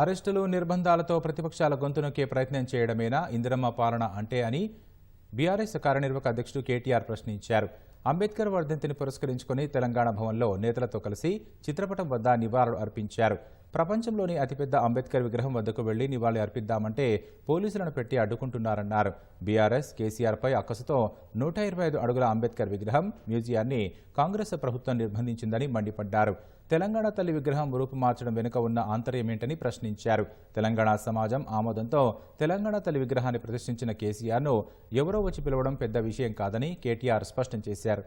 అరెస్టులు నిర్బంధాలతో ప్రతిపక్షాల గొంతు నొక్కే ప్రయత్నం చేయడమేనా ఇందిరమ్మ పాలన అంటే అని బీఆర్ఎస్ కార్యనిర్వాహక అధ్యక్షుడు కేటీఆర్ ప్రశ్నించారు. అంబేద్కర్ వర్ధంతిని పురస్కరించుకుని తెలంగాణ భవన్లో నేతలతో కలిసి చిత్రపటం వద్ద నివాళులు అర్పించారు. ప్రపంచంలోని అతిపెద్ద అంబేద్కర్ విగ్రహం వద్దకు వెళ్ళి నివాళి అర్పిద్దామంటే పోలీసులను పెట్టి అడ్డుకుంటున్నారన్నారు. బీఆర్ఎస్ కేసీఆర్పై అక్కసుతో నూట ఇరవై ఐదు అడుగుల అంబేద్కర్ విగ్రహం మ్యూజియాన్ని కాంగ్రెస్ ప్రభుత్వం నిర్బంధించిందని మండిపడ్డారు. తెలంగాణ తల్లి విగ్రహం రూపుమార్చడం వెనుక ఉన్న ఆంతర్యమేంటని ప్రశ్నించారు. తెలంగాణ సమాజం ఆమోదంతో తెలంగాణ తల్లి విగ్రహాన్ని ప్రదర్శించిన కేసీఆర్ను ఎవరో వచ్చి పిలవడం పెద్ద విషయం కాదని కేటీఆర్ స్పష్టం చేశారు.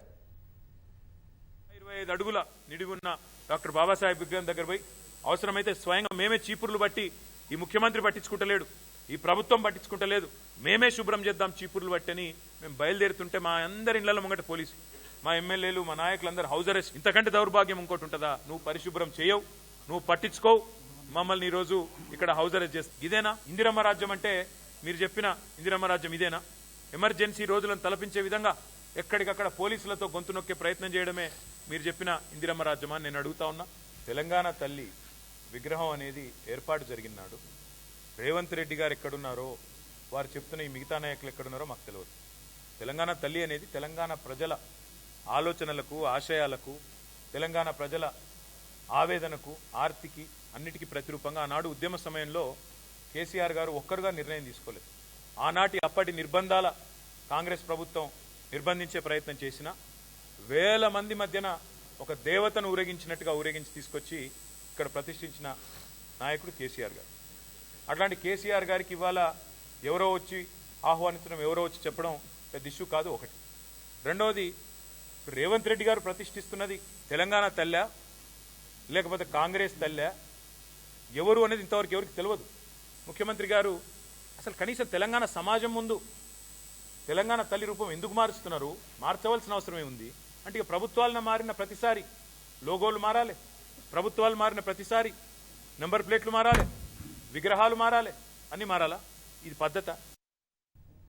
ఇరవై ఐదు అడుగుల నిడిగున్న డాక్టర్ బాబాసాహెబ్ విగ్రహం దగ్గర పోయి అవసరమైతే స్వయంగా మేమే చీపుర్లు బట్టి ఈ ముఖ్యమంత్రి పట్టించుకుంటలేడు. ఈ ప్రభుత్వం పట్టించుకుంటలేదు. మేమే శుభ్రం చేద్దాం చీపుర్లు బట్టి అని మేము బయలుదేరుతుంటే మా అందరి ఇళ్ళలో ముంగట పోలీసు. మా ఎమ్మెల్యేలు మా నాయకులందరూ హౌస్ అరెస్ట్. ఇంతకంటే దౌర్భాగ్యం ఇంకోటి ఉంటుందా? నువ్వు పరిశుభ్రం చేయవు నువ్వు పట్టించుకోవు. మమ్మల్ని ఈరోజు ఇక్కడ హౌస్ అరెస్ట్ చేస్తా. ఇదేనా? ఇందిరమ్మ రాజ్యం అంటే మీరు చెప్పిన ఇందిరమ్మ రాజ్యం ఇదేనా? ఎమర్జెన్సీ రోజులను తలపించే విధంగా ఎక్కడికక్కడ పోలీసులతో గొంతు నొక్కే ప్రయత్నం చేయడమే మీరు చెప్పిన ఇందిరమ్మ రాజ్యమా నేను అడుగుతా ఉన్నా. తెలంగాణ తల్లి విగ్రహం అనేది ఏర్పాటు జరిగినాడు రేవంత్ రెడ్డి గారు ఎక్కడున్నారో వారు చెప్తున్న ఈ మిగతా నాయకులు ఎక్కడున్నారో మాకు తెలియదు తెలంగాణ తల్లి అనేది తెలంగాణ ప్రజల ఆలోచనలకు ఆశయాలకు తెలంగాణ ప్రజల ఆవేదనకు ఆర్తికి అన్నిటికీ ప్రతిరూపంగా ఆనాడు ఉద్యమ సమయంలో కేసీఆర్ గారు ఒక్కరుగా నిర్ణయం తీసుకోలేదు. ఆనాటి అప్పటి నిర్బంధాల కాంగ్రెస్ ప్రభుత్వం నిర్బంధించే ప్రయత్నం చేసిన వేల మంది మధ్యన ఒక దేవతను ఊరేగించినట్టుగా ఊరేగించి తీసుకొచ్చి ఇక్కడ ప్రతిష్ఠించిన నాయకుడు కేసీఆర్ గారు. అట్లాంటి కేసీఆర్ గారికి ఇవాళ ఎవరో వచ్చి ఆహ్వానించడం ఎవరో వచ్చి చెప్పడం పెద్ద ఇష్యూ కాదు ఒకటి. రెండవది రేవంత్ రెడ్డి గారు ప్రతిష్ఠిస్తున్నది తెలంగాణ తల్లా లేకపోతే కాంగ్రెస్ తల్ల? ఎవరు అనేది ఇంతవరకు ఎవరికి తెలియదు. ముఖ్యమంత్రి గారు అసలు కనీసం తెలంగాణ సమాజం ముందు తెలంగాణ తల్లి రూపం ఎందుకు మారుస్తున్నారు? మార్చవలసిన అవసరం ఏముంది? అంటే ఇక ప్రభుత్వాలను మారిన ప్రతిసారి లోగోలు మారాలి. ప్రభుత్వాలు మారిన ప్రతిసారి నెంబర్ ప్లేట్లు మారాలి విగ్రహాలు మారాలి. అన్ని మారాలా? ఇది పద్ధత?